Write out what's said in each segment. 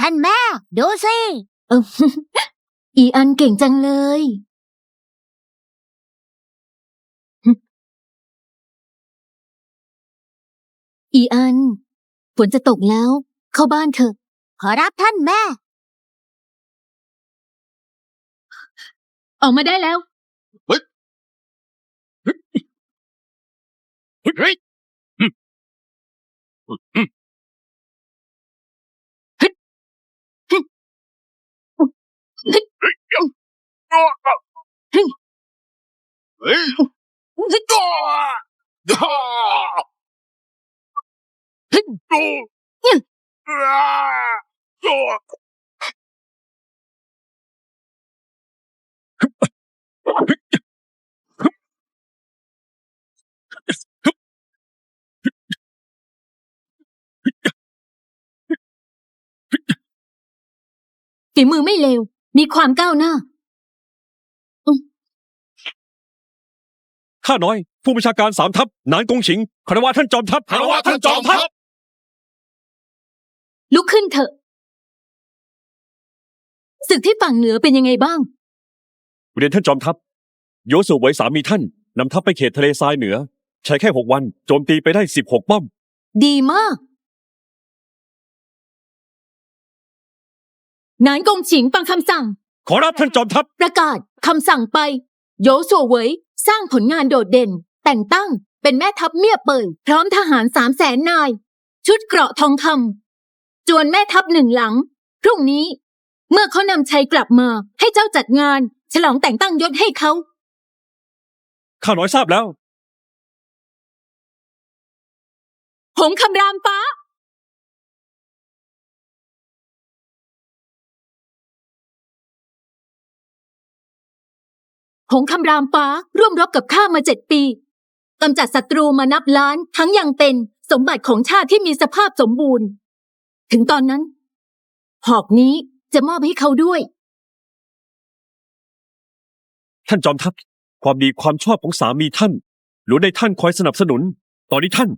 ท่านแม่ ดูสิเออ อีอันเก่งจังเลย อีอัน ฝนจะตกแล้ว เข้าบ้านเถอะ ขอรับท่านแม่ ออกมาได้แล้ว เฮ้ย เฮ้ยเฮ้ยเฮ้ยเฮ้ยเฮ้ยฝีมือไม่เลวมีความก้าวหน้า ข้าน้อย ผู้บัญชาการสามทัพนานกงฉิงคารวะท่านจอมทัพคารวะท่านจอมทัพ ลุกขึ้นเถอะศึกที่ฝั่งเหนือเป็นยังไงบ้าง เรียนท่านจอมทัพโยสุไวยสามีท่านนำทัพไปเขตทะเลทรายเหนือ ใช้แค่หกวันโจมตีไปได้สิบหกป้อม ดีมาก นานกงฉิงฟังคำสั่ง ขอรับท่านจอมทัพ ประกาศคำสั่งไป โยสัวเหวยสร้างผลงานโดดเด่น แต่งตั้งเป็นแม่ทัพเมียเปิดพร้อมทหารสามแสนนาย ชุดเกราะทองคำจวนแม่ทัพหนึ่งหลัง พรุ่งนี้ เมื่อเขานำชัยกลับมา ให้เจ้าจัดงาน ฉลองแต่งตั้งยศให้เขา ข้าน้อยทราบแล้ว หงคำรามฟ้า หงคำรามฟ้าร่วมรบกับข้ามาเจ็ดปีกำจัดศัตรูมานับล้านทั้งยังเป็นสมบัติของชาติที่มีสภาพสมบูรณ์ ถึงตอนนั้น หอกนี้จะมอบให้เขาด้วย ท่านจอมทัพ ความดีความชอบของสามีท่านล้วนได้ท่านคอยสนับสนุน ตอนนี้ท่าน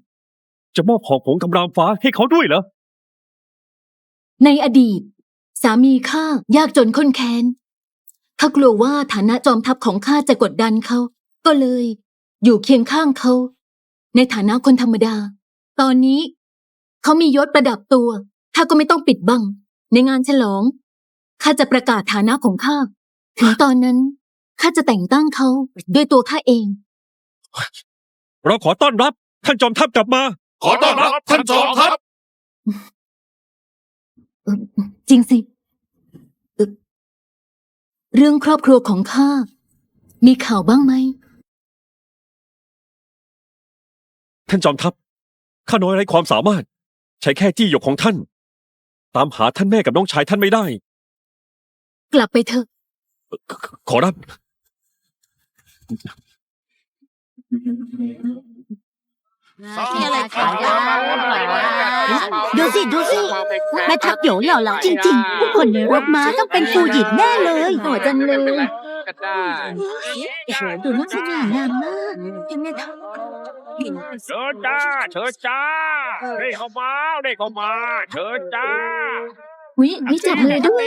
จะมอบหอกผงกำรามฟ้าให้เขาด้วยเหรอ ในอดีต สามีข้ายากจนข้นแค้น ข้ากลัวว่าฐานะจอมทัพของข้าจะกดดันเขา ก็เลย อยู่เคียงข้างเขา ในฐานะคนธรรมดา ตอนนี้ เขามียศประดับตัวข้าก็ไม่ต้องปิดบัง ในงานฉลองข้าจะประกาศฐานะของข้าถึงตอนนั้นข้าจะแต่งตั้งเขาด้วยตัวข้าเอง เราขอต้อนรับ ท่านจอมทัพกลับมา ขอต้อนรับท่านจอมทัพเอ่อจริงสิเอ่อ เรื่องครอบครัวของข้า มีข่าวบ้างไหม ท่านจอมทัพ ข้าน้อยไร้ความสามารถ ใช้แค่จี้หยกของท่าน ตามหาท่านแม่กับน้องชายท่านไม่ได้ กลับไปเถอะ ขอรับ นี่อะไรขายได้ดูสิดูสิแม่ทัพโหยหล่อเหลาจริงๆผู้คนในรถม้าต้องเป็นฟูหยินแน่เลยโหจังเลยก็ได้ดูน่าสง่างามมากเป็นแม่ทัพเชิญจ้าเชิญจ้าเร่เข้ามาเร่เข้ามาเชิญจ้าวิวิจับมือด้วย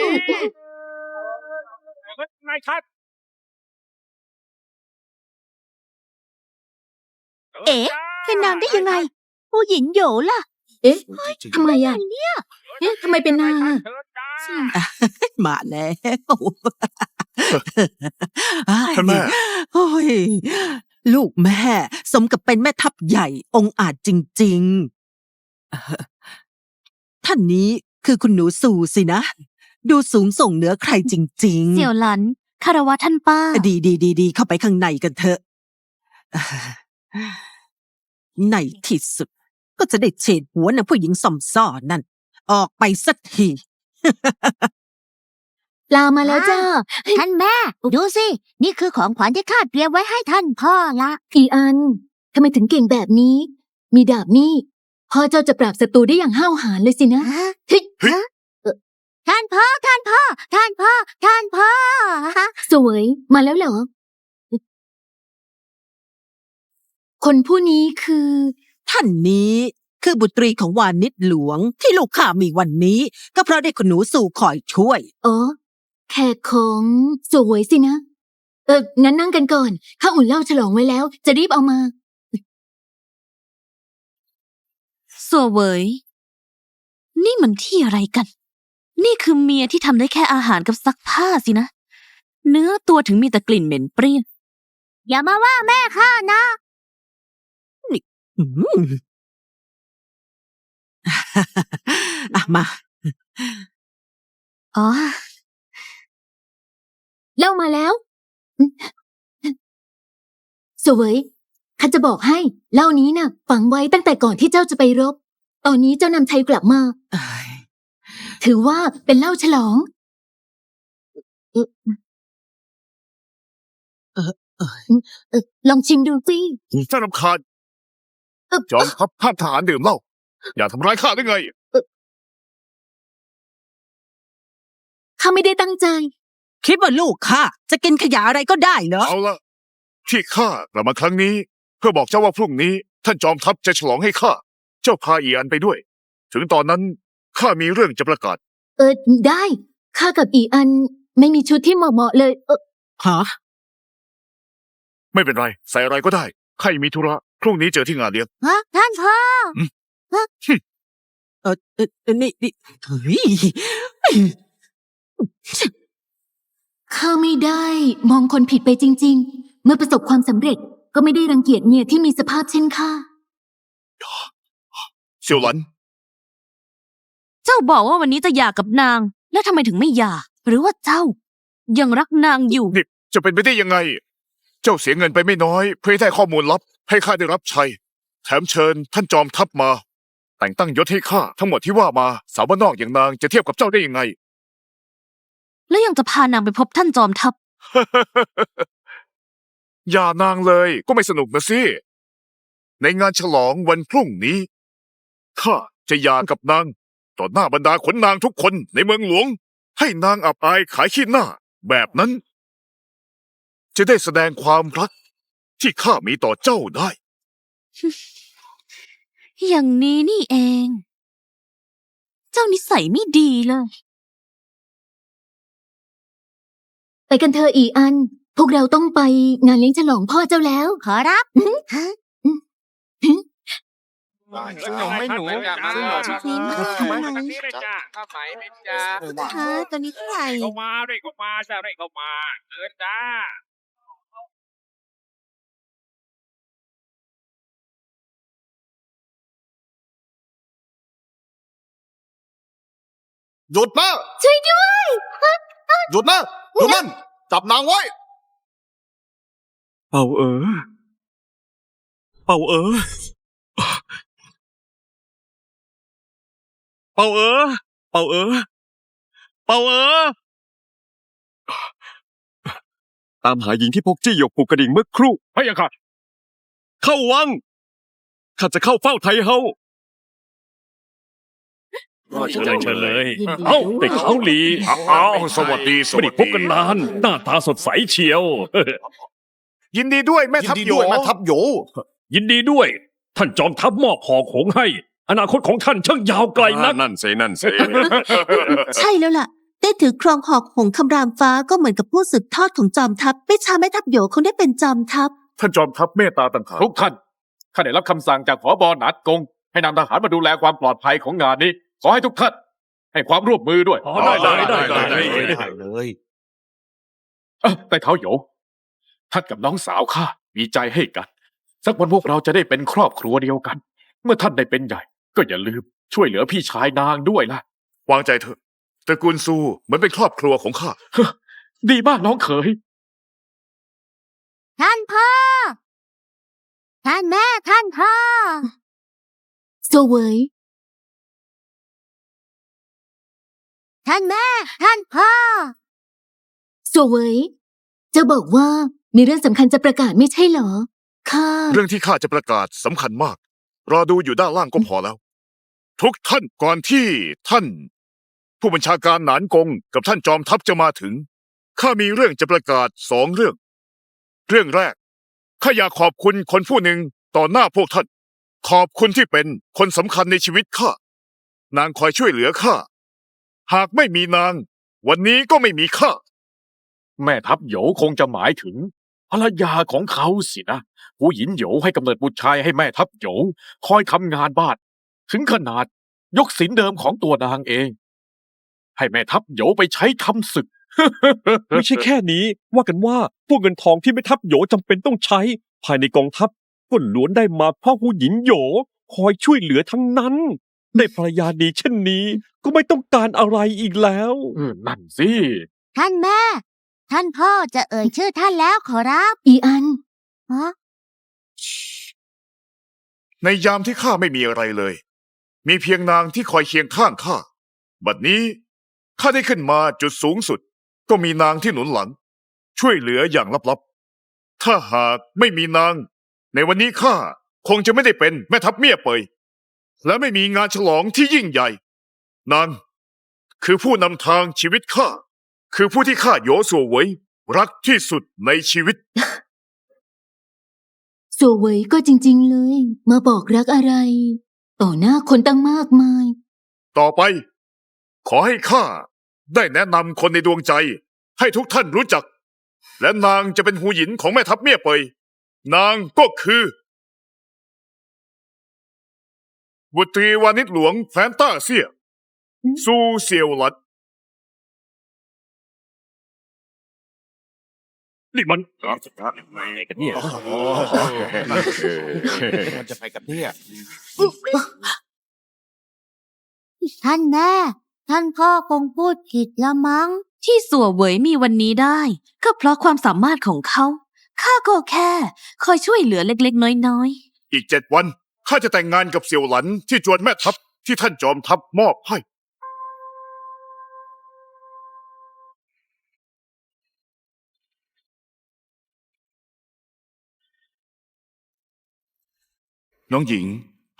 นายครั เอ๊ะเป็นนางได้ยังไง ผู้หญินโหยล่ะ เอ๊ะทำไมอะเอ๊ะทำไมเป็นนางอะเชิญจ้ามาแล้วท่านแม่โอ้ยลูกแม่ สมกับเป็นแม่ทัพใหญ่องค์อาจจริงๆเอ่อท่านนี้คือคุณหนูสู่สินะ ดูสูงส่งเหนือใครจริงเสี่ยวหลันคารวะท่านป้าๆดีดีดีดีเข้าไปข้างในกันเถอะเอ่อ ในที่สุด ก็จะได้เฉดหัวนางผู้หญิงสอมซ่อนั่น ออกไปสักที ปลามาแล้วจ้า ท่านแม่ดูสิ นี่คือของขวัญที่ข้าเตรียมไว้ให้ท่านพ่อละอีอันทำไมถึงเก่งแบบนี้ มีดาบนี่พ่อเจ้าจะปราบศัตรูได้อย่างห้าวหาญเลยสินะฮะเฮ้ยฮะท่านพ่อท่านพ่อท่านพ่อท่านพ่อฮะสวยมาแล้วเหรอ คนผู้นี้คือ ท่านนี้ คือบุตรีของวานิชหลวงที่ลูกข้ามีวันนี้ ก็เพราะได้คุณหนูสู่คอยช่วยอ๋อแขกของสวยสินะ เอองั้นนั่งกันก่อน ข้าอุ่นเหล้าฉลองไว้แล้ว จะรีบเอามาสัวเหวยนี่มันที่อะไรกัน นี่คือเมียที่ทำได้แค่อาหารกับซักผ้าสินะ เนื้อตัวถึงมีแต่กลิ่นเหม็นเปรี้ยอย่ามาว่าแม่ข้านะ อืมอะมา อ๋อ เล่ามาแล้วสวยข้าจะบอกให้ เล่านี้น่ะ ฝังไว้ตั้งแต่ก่อนที่เจ้าจะไปรบ ตอนนี้เจ้านำชัยกลับมา เอ้ยถือว่าเป็นเหล้าฉลองเออเออเออลองชิมดูสิ เจ้ารำคาญเอ่อ จอมทัพห้ามทหารดื่มเหล้าอย่าทำร้ายข้าได้ไง ข้าไม่ได้ตั้งใจ คิดว่าลูกข้าจะกินขยะอะไรก็ได้เหรอเอาละที่ข้ากลับมาครั้งนี้ เพื่อบอกเจ้าว่าพรุ่งนี้ ท่านจอมทัพจะฉลองให้ข้าเจ้าพาอีอันไปด้วย ถึงตอนนั้นข้ามีเรื่องจะประกาศ เออได้ข้ากับอีอันไม่มีชุดที่เหมาะๆเลย เออ ฮะ ไม่เป็นไร ใส่อะไรก็ได้ข้ายังมีธุระ พรุ่งนี้เจอที่งานเลี้ยงฮะท่านพ่อเออเออเออนี่นี่เฮ้ยข้าไม่ได้มองคนผิดไปจริง ๆ เมื่อประสบความสำเร็จก็ไม่ได้รังเกียจเมียที่มีสภาพเช่นข้าเซียวหลัน เจ้าบอกว่าวันนี้จะหย่ากับนาง แล้วทำไมถึงไม่หย่า หรือว่าเจ้า ยังรักนางอยู่ นี่จะเป็นไปได้ยังไง เจ้าเสียเงินไปไม่น้อย เพื่อให้ได้ข้อมูลลับ ให้ข้าได้รับใช้แถมเชิญท่านจอมทัพมา แต่งตั้งยศให้ข้าทั้งหมดที่ว่ามาสาวบ้านนอกอย่างนางจะเทียบกับเจ้าได้ยังไง แล้วยังจะพานางไปพบท่านจอมทัพ อย่านางเลยก็ไม่สนุกนะสิในงานฉลองวันพรุ่งนี้ข้าจะหย่ากับนางต่อหน้าบรรดาขนนางทุกคนในเมืองหลวง ให้นางอับอายขายขี้หน้า แบบนั้น จะได้แสดงความรัก ที่ข้ามีต่อเจ้าได้ อย่างนี้นี่เอง เจ้านิสัยไม่ดีเลย ไปกันเธอะอีอัน พวกเราต้องไปงานเลี้ยงฉลองพ่อเจ้าแล้ว ขอรับยังไม่หนูชุดนี้มาทำไมทางนี้เลยจ้าข้าวไหมเป็นจ้าฮะตัวนี้เท่าไหร่ เข้ามาเร่เข้ามาจ้าเร่เข้ามาเกินจ้า หยุดนะช่วยด้วยหยุดนะหยุดนั่นจับนางไว้ เป่าเอ๋อเป่าเอ๋อเป่าเอ๋อเป่าเอ๋อเป่าเอ๋อตามหาหญิงที่พกจี้หยกผูกกระดิ่งเมื่อครู่พะยะค่ะเข้าวัง ข้าจะเข้าเฝ้าไทยเฮา เชิญเลยเชิญเลยยินดีเอ้าด้วย เด็กเขาหลีอ้าวสวัสดีสวัไม่สดีได้พบกันนานหน้าตาสดใสเชียว ยินดีด้วยแม่ทัพโย แม่ทัพโย ยินดีด้วย ท่านจอมทัพมอบหอโขงให้ อนาคตของท่านช่างยาวไกลนัก นั่นสินั่นสิ ใช่แล้วล่ะ ได้ถือครองหอกหงคำรามฟ้าก็เหมือนกับผู้สืบทอดของจอมทัพไม่ช้าแม่ทัพโยคงได้เป็นจอมทัพ ท่านจอมทัพเมตตาต่างหากทุกท่าน ข้าได้รับคำสั่งจากผอบอนัดกง ให้นำทหารมาดูแลความปลอดภัยของงานนี้ ขอให้ทุกท่านให้ความร่วมมือด้วยอ๋อได้ได้ได้ได้ได้เลยเอ้อแต่เท้าโหยท่านกับน้องสาวข้ามีใจให้กัน สักวันพวกเราจะได้เป็นครอบครัวเดียวกัน เมื่อท่านได้เป็นใหญ่ ก็อย่าลืมช่วยเหลือพี่ชายนางด้วยล่ะ วางใจเถอะตระกูลซูเหมือนเป็นครอบครัวของข้า ดีมากน้องเขย ท่านพ่อ ท่านแม่ท่านพ่อ โซเวย ท่านแม่ ท่านพ่อโซเวยเจะบอกว่ามีเรื่องสำคัญจะประกาศไม่ใช่เหรอข้าเรื่องที่ข้าจะประกาศสำคัญมาก รอดูอยู่ด้านล่างก็พอแล้ว ทุกท่านก่อนที่ท่าน ผู้บัญชาการหนานกงกับท่านจอมทัพจะมาถึงข้ามีเรื่องจะประกาศสองเรื่อง เรื่องแรกข้าอยากขอบคุณคนผู้หนึ่งต่อหน้าพวกท่าน ขอบคุณที่เป็นคนสำคัญในชีวิตข้านางคอยช่วยเหลือข้า หากไม่มีนาง วันนี้ก็ไม่มีข้า แม่ทัพโหยคงจะหมายถึงภรรยาของเขาสินะ ผู้หญินโหยให้กำเนิดบุตรชายให้แม่ทัพโหยคอยทำงานบ้าน ถึงขนาดยกสินเดิมของตัวนางเอง ให้แม่ทัพโหยไปใช้ทำศึก ไม่ใช่แค่นี้ว่ากันว่าพวกเงินทองที่แม่ทัพโหยจำเป็นต้องใช้ ภายในกองทัพก็ล้วนได้มาเพราะผู้หญินโหยคอยช่วยเหลือทั้งนั้น ได้ภรรยาดีเช่นนี้ ก็ไม่ต้องการอะไรอีกแล้วเออนั่นสิ ท่านแม่ ท่านพ่อจะเอ่ยชื่อท่านแล้วขอรับอีอัน ฮะในยามที่ข้าไม่มีอะไรเลย มีเพียงนางที่คอยเคียงข้างข้า บัดนี้ข้าได้ขึ้นมาจุดสูงสุด ก็มีนางที่หนุนหลัง ช่วยเหลืออย่างลับๆ ถ้าหากไม่มีนาง ในวันนี้ข้าคงจะไม่ได้เป็นแม่ทัพเมียเปย และไม่มีงานฉลองที่ยิ่งใหญ่ นางคือผู้นำทางชีวิตข้า คือผู้ที่ข้าโยสัวเหวยรักที่สุดในชีวิต สัวเหวยก็จริง ๆ เลย มาบอกรักอะไร ต่อหน้าคนตั้งมากมาย ต่อไป ขอให้ข้าได้แนะนำคนในดวงใจ ให้ทุกท่านรู้จัก และนางจะเป็นหูหยินของแม่ทัพเมียเปยนางก็คือ บุตรีวานิชหลวงแฟนต้าเสี่ยซูเซียวหลัดนี่มันอะไรกันเนี่ยมันจะไปกับเนี่ยท่านแม่ ท่านพ่อคงพูดผิดละมั้ง ที่สัวเหวยมีวันนี้ได้ ก็เพราะความสามารถของเขา ข้าก็แค่ คอยช่วยเหลือเล็กๆ น้อยอีกเจ็ดวัน ข้าจะแต่งงานกับเสี่ยวหลันที่จวนแม่ทัพที่ท่านจอมทัพมอบให้ น้องหญิง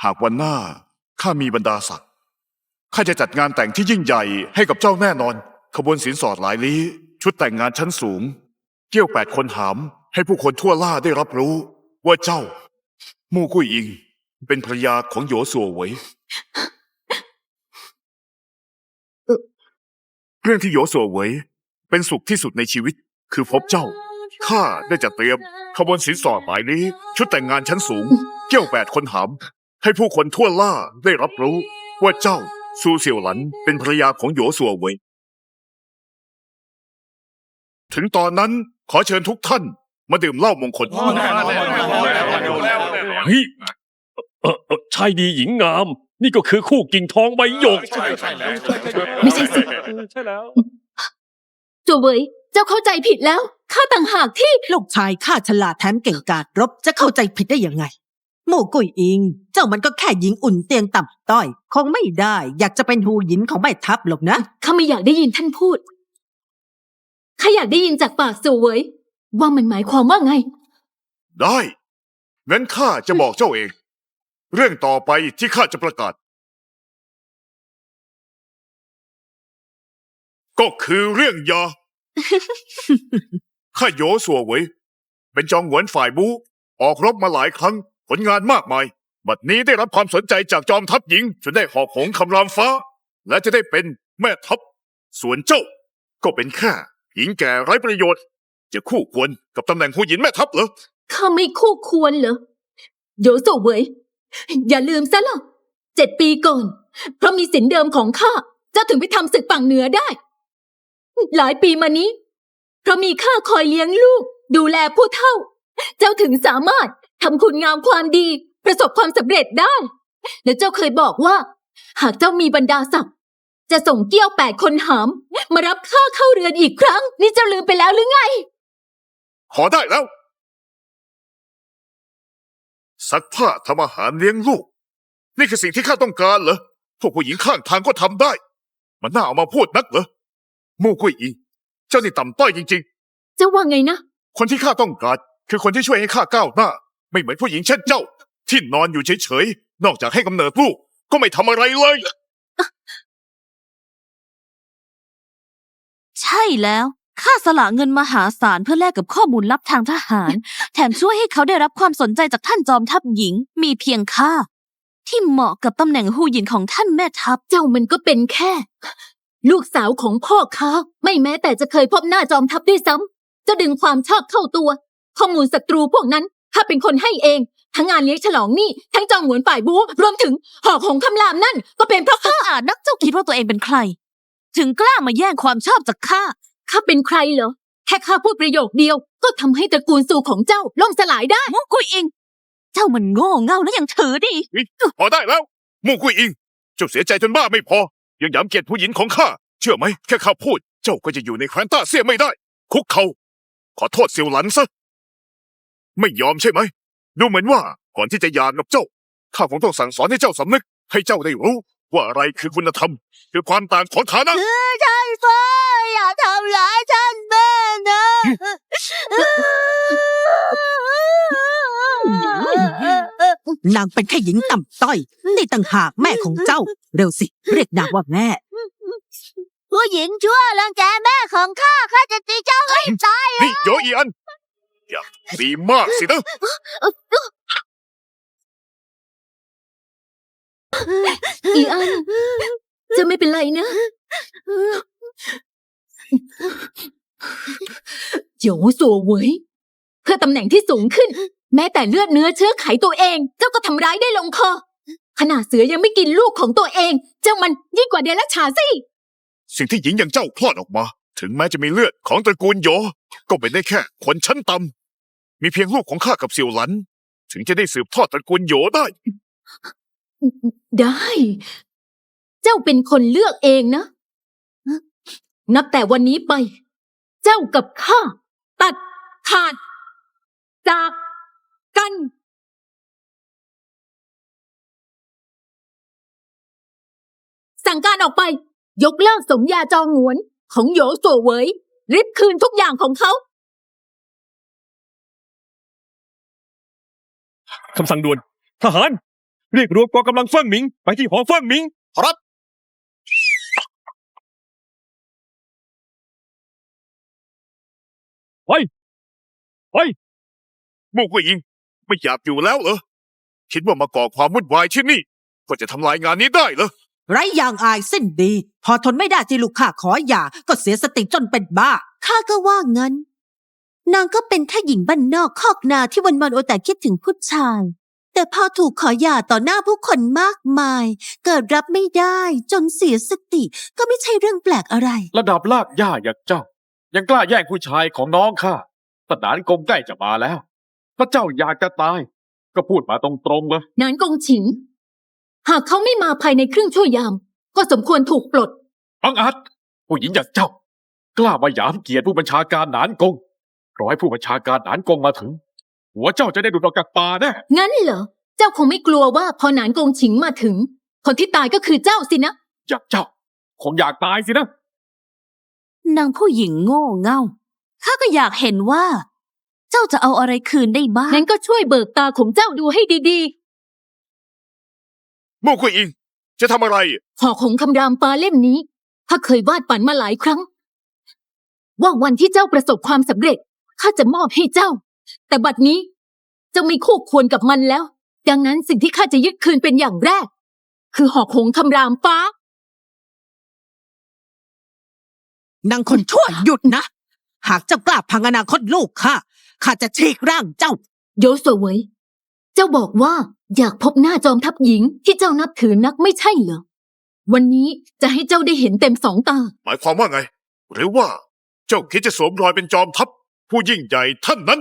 หากวันหน้าข้ามีบรรดาศักดิ์ข้าจะจัดงานแต่งที่ยิ่งใหญ่ให้กับเจ้าแน่นอน ขบวนสินสอดหลายลี้ ชุดแต่งงานชั้นสูง เกี้ยวแปดคนหาม ให้ผู้คนทั่วล่าได้รับรู้ ว่าเจ้า มู่กุ้ยอิง เป็นภรรยาของโยสัวเหวยเรื่องที่โยสัวเหวยเป็นสุขที่สุดในชีวิต คือพบเจ้า ข้าได้จัดเตรียมขบวนสินสอดหมายนี้ ชุดแต่งงานชั้นสูง เกี้ยวแปดคนหาม ให้ผู้คนทั่วล่าได้รับรู้ ว่าเจ้าซูเสี่ยวหลันเป็นภรรยาของโยสัวเหวยถึงตอนนั้นขอเชิญทุกท่าน มาดื่มเหล้ามงคลเฮ้ย เออเออชายดีหญิงงาม นี่ก็คือคู่กิ่งทองใบหยก ใช่ใช่แล้วไม่ใช่สิใช่แล้วสัวเหวยเจ้าเข้าใจผิดแล้ว ข้าต่างหากที่ ลูกชายข้าฉลาดแถมเก่งกาจรบจะเข้าใจผิดได้ยังไง หมู่กุยอิง เจ้ามันก็แค่หญิงอุ่นเตียงต่ำต้อย คงไม่ได้ อยากจะเป็นหูหญินของแม่ทัพหรอกนะ ข้าไม่อยากได้ยินท่านพูด ข้าอยากได้ยินจากปากสัวเหวยว่ามันหมายความว่าไง ได้ งั้นข้าจะบอกเจ้าเอง เรื่องต่อไปที่ข้าจะประกาศ ก็คือเรื่องยา ข้าโยสัวเหวยเป็นจองหวนฝ่ายบู ออกรบมาหลายครั้ง ผลงานมากมาย บัดนี้ได้รับความสนใจจากจอมทัพหญิงจนได้หอกหงคำรามฟ้า และจะได้เป็นแม่ทัพ ส่วนเจ้า ก็เป็นแค่หญิงแก่ไร้ประโยชน์ จะคู่ควรกับตำแหน่งผู้หญิงแม่ทัพเหรอ ข้าไม่คู่ควรเหรอโยโซเวย อย่าลืมซะล่ะเจ็ดปีก่อน เพราะมีสินเดิมของข้าเจ้าถึงไปทำศึกฝั่งเหนือได้ หลายปีมานี้ เพราะมีข้าคอยเลี้ยงลูก ดูแลผู้เฒ่า เจ้าถึงสามารถทำคุณงามความดี ประสบความสำเร็จได้ แล้วเจ้าเคยบอกว่า หากเจ้ามีบรรดาศักดิ์จะส่งเกี้ยวแปดคนหาม มารับข้าเข้าเรือนอีกครั้ง นี่เจ้าลืมไปแล้วหรือไง ขอได้แล้ว ซักผ้าทำอาหารเลี้ยงลูก นี่คือสิ่งที่ข้าต้องการเหรอพวกผู้หญิงข้างทางก็ทำได้ มันน่าเอามาพูดนักเหรอมู่กุยอิงเจ้านี่ต่ำต้อยจริง เจ้าว่าไงนะ ๆ คนที่ข้าต้องการ คือคนที่ช่วยให้ข้าก้าวหน้า ไม่เหมือนผู้หญิงเช่นเจ้า ที่นอนอยู่เฉยๆนอกจากให้กำเนิดลูกก็ไม่ทำอะไรเลยๆใช่แล้ว ข้าสละเงินมหาศาลเพื่อแลกกับข้อมูลลับทางทหาร แถมช่วยให้เขาได้รับความสนใจจากท่านจอมทัพหญิง มีเพียงข้าที่เหมาะกับตำแหน่งหูหยินของท่านแม่ทัพ เจ้ามันก็เป็นแค่ ลูกสาวของพ่อค้าไม่แม้แต่จะเคยพบหน้าจอมทัพด้วยซ้ำจะดึงความชอบเข้าตัว ข้อมูลศัตรูพวกนั้นข้าเป็นคนให้เอง ทั้งงานเลี้ยงฉลองนี่ทั้งจองหวนฝ่ายบูรวมถึงหอกของคำรามนั่น ก็เป็นเพราะข้าข้าอาจนักเจ้าคิดว่าตัวเองเป็นใคร ถึงกล้ามาแย่งความชอบจากข้า ข้าเป็นใครเหรอ แค่ข้าพูดประโยคเดียว ก็ทำให้ตระกูลสู่ของเจ้าล่มสลายได้มุกุยอิง เจ้ามันโง่เง่าและยังถือดีพอได้แล้วมู่กุยอิง เจ้าเสียใจจนบ้าไม่พอ ยังย้ำเกียรติผู้หญิงของข้า เชื่อไหมแค่ข้าพูด เจ้าก็จะอยู่ในแคว้นต้าเสียไม่ได้ คุกเขาขอโทษเซียวหลันซะ ไม่ยอมใช่ไหม ดูเหมือนว่าก่อนที่จะหย่ากับเจ้า ข้าคงต้องสั่งสอนให้เจ้าสำนึก ให้เจ้าได้รู้ ว่าอะไรคือคุณธรรม คือความต่างของฐานะท่านฟ้าอย่าทำร้ายท่านแม่นะนางเป็นแค่หญิงต่ำต้อย นี่ต่างหากแม่ของเจ้า เร็วสิ เรียกนางว่าแม่ ผู้หญิงชั่วรังแกแม่ของข้าข้าจะตีเจ้าให้ตาย นี่โยอีอัน อยากดีมากสินะ อีอันจะไม่เป็นไรนะเจียวสัวเหวยเพื่อตำแหน่งที่สูงขึ้น แม้แต่เลือดเนื้อเชื้อไขตัวเอง เจ้าก็ทำร้ายได้ลงคอ ขนาดเสือยังไม่กินลูกของตัวเอง เจ้ามันยิ่งกว่าเดรัจฉานสิ สิ่งที่หญิงอย่างเจ้าคลอดออกมา ถึงแม้จะมีเลือดของตระกูลโย ก็เป็นได้แค่คนชั้นต่ำมีเพียงลูกของข้ากับเซียวหลัน ถึงจะได้สืบทอดตระกูลโยได้ ได้ เจ้าเป็นคนเลือกเองนะ นับแต่วันนี้ไป เจ้ากับข้า ตัดขาด จากกัน สั่งการออกไป ยกเลิกสมญาจองหวน ของโยสัวเวยริบคืนทุกอย่างของเขาคำสั่งด่วนทหาร เรียกรวมกองกำลังเฟิ่งหมิง ไปที่หอเฟิ่งหมิงครับเฮ้ยเฮ้ยมูกุยอิง ไม่อยากอยู่แล้วเหรอ คิดว่ามาก่อความวุ่นวายที่นี่ ก็จะทำลายงานนี้ได้เหรอ ไรอย่างอายสิ้นดี พอทนไม่ได้ที่ลูกข้าขอหย่าก็เสียสติจนเป็นบ้า ข้าก็ว่างั้น นางก็เป็นแค่หญิงบ้านนอกคอกนาที่วันวันๆโอแต่คิดถึงผู้ชาย แต่พอถูกขอหย่าต่อหน้าผู้คนมากมาย เกิดรับไม่ได้จนเสียสติก็ไม่ใช่เรื่องแปลกอะไร ระดับลากย่าอย่างเจ้า ยังกล้าแย่งผู้ชายของน้องข้าตนานกงใกล้จะมาแล้วถ้าเจ้าอยากจะตาย ก็พูดมาตรงๆเลยนานกงฉิง หากเขาไม่มาภายในครึ่งชั่วยาม ก็สมควรถูกปลดอังอาจผู้หญิงอย่างเจ้า กล้ามาหยามเกียรติผู้บัญชาการหนานกงรอให้ผู้บัญชาการหนานกงมาถึง หัวเจ้าจะได้หลุดออกจากป่าแน่งั้นเหรอ เจ้าคงไม่กลัวว่าพอหนานกงฉิงมาถึง คนที่ตายก็คือเจ้าสินะอยากเจ้าคงอยากตายสินะ นางผู้หญิงโง่เง่า ข้าก็อยากเห็นว่า เจ้าจะเอาอะไรคืนได้บ้าง งั้นก็ช่วยเบิกตาของเจ้าดูให้ดีมูกุยอิง จะทำอะไร ๆ ห่อของคำรามฟ้าเล่มนี้ข้าเคยวาดฝันมาหลายครั้ง ว่าวันที่เจ้าประสบความสำเร็จข้าจะมอบให้เจ้า แต่บัดนี้เจ้าไม่คู่ควรกับมันแล้ว ดังนั้นสิ่งที่ข้าจะยึดคืนเป็นอย่างแรก คือหอกหงคำรามฟ้านางคนชั่วหยุดนะ หากเจ้ากล้าพังอนาคตลูกข้าข้าจะฉีกร่างเจ้า โยโสเวยเจ้าบอกว่าอยากพบหน้าจอมทัพหญิงที่เจ้านับถือนักไม่ใช่เหรอ วันนี้จะให้เจ้าได้เห็นเต็มสองตา หมายความว่าไง หรือว่าเจ้าคิดจะสวมรอยเป็นจอมทัพผู้ยิ่งใหญ่ท่านนั้น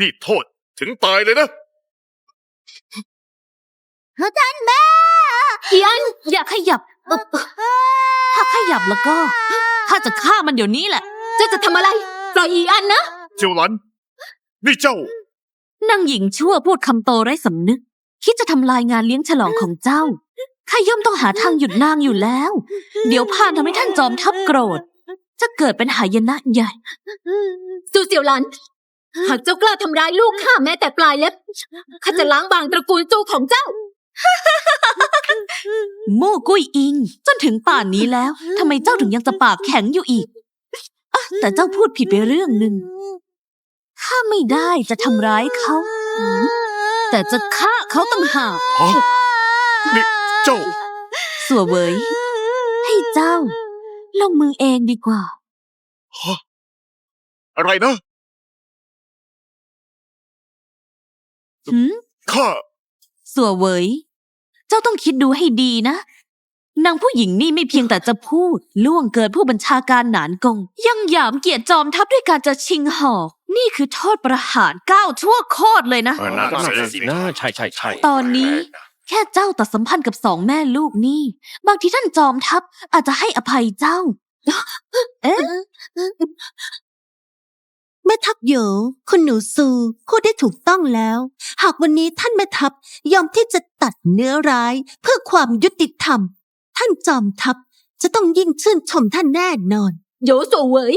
นี่โทษถึงตายเลยนะ ท่านแม่อีอันอย่าขยับเอ่อถ้าขยับแล้วก็ข้าจะฆ่ามันเดี๋ยวนี้แหละ เจ้าจะทำอะไร ปล่อยอีอันนะ เจียวหลัน นี่เจ้า นางหญิงชั่วพูดคำโตไร้สำนึก คิดจะทำลายงานเลี้ยงฉลองของเจ้า ข้าย่อมต้องหาทางหยุดนางอยู่แล้ว เดี๋ยวพานทำให้ท่านจอมทัพโกรธ จะเกิดเป็นหายนะใหญ่ สูเสี่ยวหลัน หากเจ้ากล้าทำร้ายลูกข้าแม้แต่ปลายเล็บข้าจะล้างบางตระกูลจูของเจ้า โม่กุ้ยอิง จนถึงป่านนี้แล้วทำไมเจ้าถึงยังจะปากแข็งอยู่อีกอะแต่เจ้าพูดผิดไปเรื่องหนึ่งข้าไม่ได้จะทำร้ายเขา แต่จะฆ่าเขาตั้งหากฮะนี่เจ้า สัวเหวยให้เจ้า ลงมือเองดีกว่าฮะอะไรนะ หืมข้าสัวเหวยเจ้าต้องคิดดูให้ดีนะ นางผู้หญิงนี่ไม่เพียงแต่จะพูด ล่วงเกินผู้บัญชาการหนานกง ยังหยามเกียรติจอมทัพด้วยการจะชิงหอก นี่คือโทษประหารก้าวชั่วโคตรเลยนะ เออน่าจะสินะใช่ใช่ใช่ตอนนี้ แค่เจ้าตัดสัมพันธ์กับสองแม่ลูกนี่ บางทีท่านจอมทัพอาจจะให้อภัยเจ้า เอ๊ะแม่ทัพโยคุณหนูซูพูดได้ถูกต้องแล้ว หากวันนี้ท่านแม่ทัพยอมที่จะตัดเนื้อร้ายเพื่อความยุติธรรม ท่านจอมทัพจะต้องยิ่งชื่นชมท่านแน่นอน โยโสเวย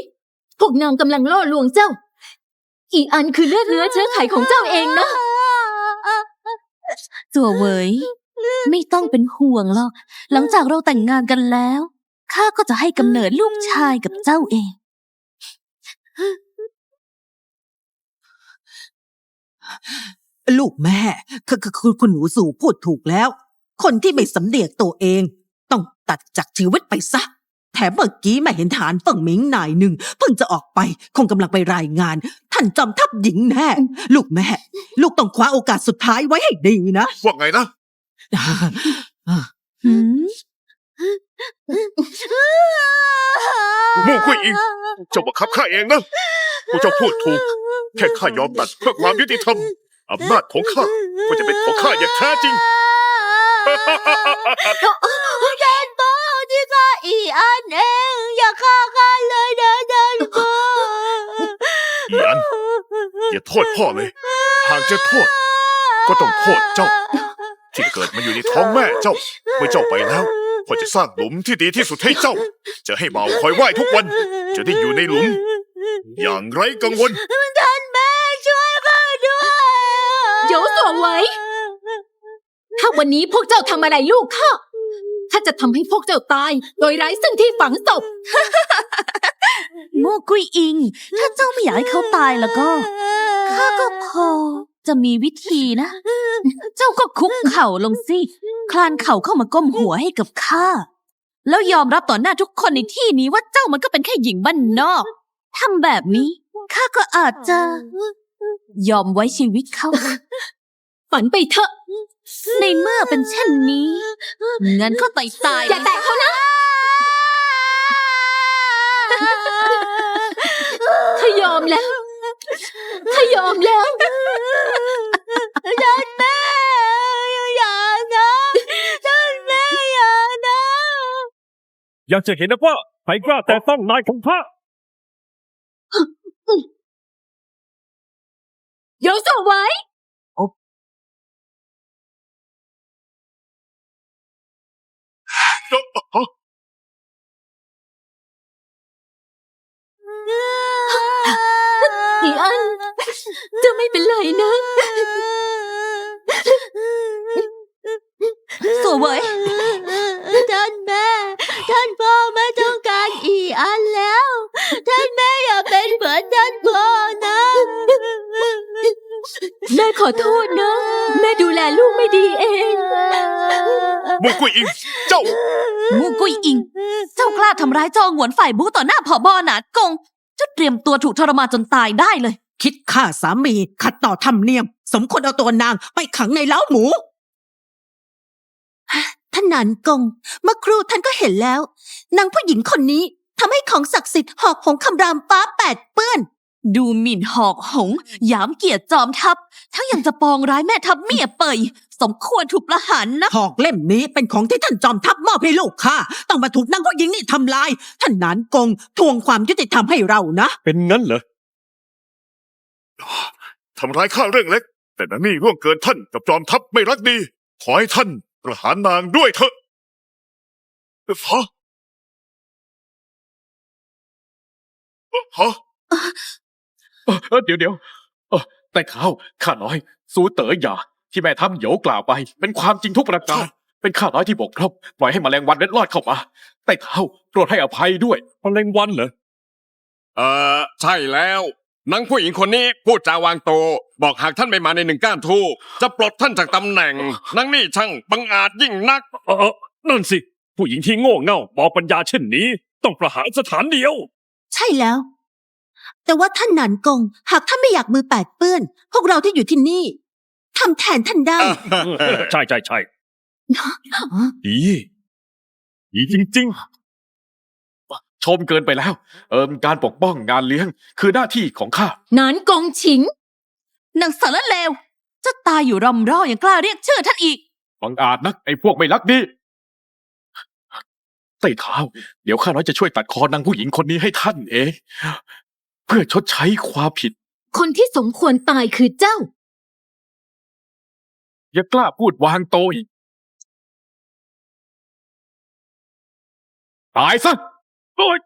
พวกนางกำลังล่อลวงเจ้า อีอันคือเลือดเนื้อเชื้อไขของเจ้าเองนะจัวเหวยไม่ต้องเป็นห่วงหรอก หลังจากเราแต่งงานกันแล้ว ข้าก็จะให้กำเนิดลูกชายกับเจ้าเอง ลูกแม่คือคือคือคุณหนูสู่พูดถูกแล้ว คนที่ไม่สำเนียกตัวเอง ต้องตัดจากชีวิตไปซะ แถมเมื่อกี้แม่เห็นฐานเฟิ่งหมิงนายหนึ่งเพิ่งจะออกไปคงกำลังไปรายงาน ท่านจอมทัพหญิงแน่ลูกแม่ ลูกต้องคว้าโอกาสสุดท้ายไว้ให้ดีนะ ว่าไงนะ หืม มู่กุ้ยอิงเจ้าบังคับข้าเองนะพวกเจ้าพูดถูก แค่ข้ายอมตัดเพื่อความยุติธรรมอำนาจของข้าก็จะเป็นของข้าอย่างแท้จริงท่านพ่อที่ข้าอีอันเองอย่าฆ่าข้าเลยนะท่านพ่ออีอันอย่าโทษพ่อเลยหากจะโทษ ก็ต้องโทษเจ้า ที่เกิดมาอยู่ในท้องแม่เจ้าเมื่อเจ้าไปแล้ว พ่อจะสร้างหลุมที่ดีที่สุดให้เจ้า จะให้บ่าวคอยไหว้ทุกวัน จะได้อยู่ในหลุม อย่างไร้กังวล ท่านแม่ช่วยข้าด้วยโยโสเวยถ้าวันนี้พวกเจ้าทำอะไรลูกข้าข้าจะทำให้พวกเจ้าตาย โดยไร้ซึ่งที่ฝังศพมู่กุยอิง ถ้าเจ้าไม่อยากให้เขาตายแล้วก็ ข้าก็พอ จะมีวิธีนะ เจ้าก็คุกเข่าลงสิ คลานเข่าเข้ามาก้มหัวให้กับข้า แล้วยอมรับต่อหน้าทุกคนในที่นี้ว่าเจ้ามันก็เป็นแค่หญิงบ้านนอกทำแบบนี้ข้าก็อาจจะ ยอมไว้ชีวิตเขา ฝันไปเถอะ ในเมื่อเป็นเช่นนี้ งั้นก็ตายตายอย่าแตะเขานะข้ายอมแล้ว ข้ายอมแล้วท่านแม่อย่านะท่านแม่อย่านะอยากจะเห็นนะว่าใครกล้าแต่ต้องนายของพระโยโสเวย อีอันเจะไม่เป็นไรนะสวยเว้ยท่านแม่ ท่านพ่อไม่ต้องการอีอันแล้ว ท่านแม่อย่าเป็นเหมือนท่านพ่อนะแม่ขอโทษนะ แม่ดูแลลูกไม่ดีเองมู่กุ้ยอิง เจ้า มูกุยอิง เจ้ากล้าทำร้ายจองหวนฝ่ายบูต่อหน้าผอบอหนากงเจ้าเตรียมตัวถูกทรมานจนตายได้เลย คิดฆ่าสามีขัดต่อธรรมเนียม สมควรเอาตัวนางไปขังในเล้าหมู ท่านหนานกง เมื่อครู่ท่านก็เห็นแล้ว นางผู้หญิงคนนี้ทำให้ของศักดิ์สิทธิ์หอกของคำรามฟ้าแปดเปื้อน ดูหมิ่นหอกหงหยามเกียรติจอมทัพ ทั้งยังจะปองร้ายแม่ทัพเมียเปยสมควรถูกประหารนะหอกเล่มนี้เป็นของที่ท่านจอมทัพมอบให้ลูกข้าต้องมาถูกนางผู้หญิงนี่ทำลาย ท่านหนานกงทวงความยุติธรรมให้เรานะ เป็นงั้นเหรอทำร้ายข้าเรื่องเล็ก แต่นางนี่ร่วงเกินท่านกับจอมทัพไม่รักดี ขอให้ท่านประหารนางด้วยเถอะฮะฮะ เออเออเดี๋ยวเดี๋ยวเออแต่ข้าวข้าน้อย สู้เต๋อหยาที่แม่ทัพโหยวกล่าวไป เป็นความจริงทุกประการ เป็นข้าน้อยที่บกพร่องปล่อยให้แมลงวันเล็ดลอดเข้ามา แต่เท้าโปรดให้อภัยด้วยพลังวันเหรอเออใช่แล้วนางผู้หญิงคนนี้พูดจาวางโต บอกหากท่านไม่มาในหนึ่งก้านทูจะปลดท่านจากตำแหน่งนางนี่ช่างบังอาจยิ่งนัก เออเออนั่นสิ ผู้หญิงที่โง่เง่าปอปัญญาเช่นนี้ ต้องประหารสถานเดียว ใช่แล้ว แต่ว่าท่านหนานกง หากท่านไม่อยากมือแปดเปื้อน พวกเราที่อยู่ที่นี่ทำแทนท่านได้ ใช่ใช่ใช่ดีดีจริงชมเกินไปแล้ว เอิมการปกป้องงานเลี้ยง คือหน้าที่ของข้า นานกงฉิงนางสารเลวจะตายอยู่รำร่อยังกล้าเรียกชื่อท่านอีก บังอาจนักไอ้พวกไม่รักดีไต่เท้า เดี๋ยวข้าน้อยจะช่วยตัดคอนางผู้หญิงคนนี้ให้ท่านเอง เพื่อชดใช้ความผิด คนที่สมควรตายคือเจ้า อย่ากล้าพูดวางโตอีก ตายซะๆโอ้ย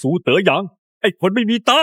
สู้เต๋อหยาง ไอ้คนไม่มีตา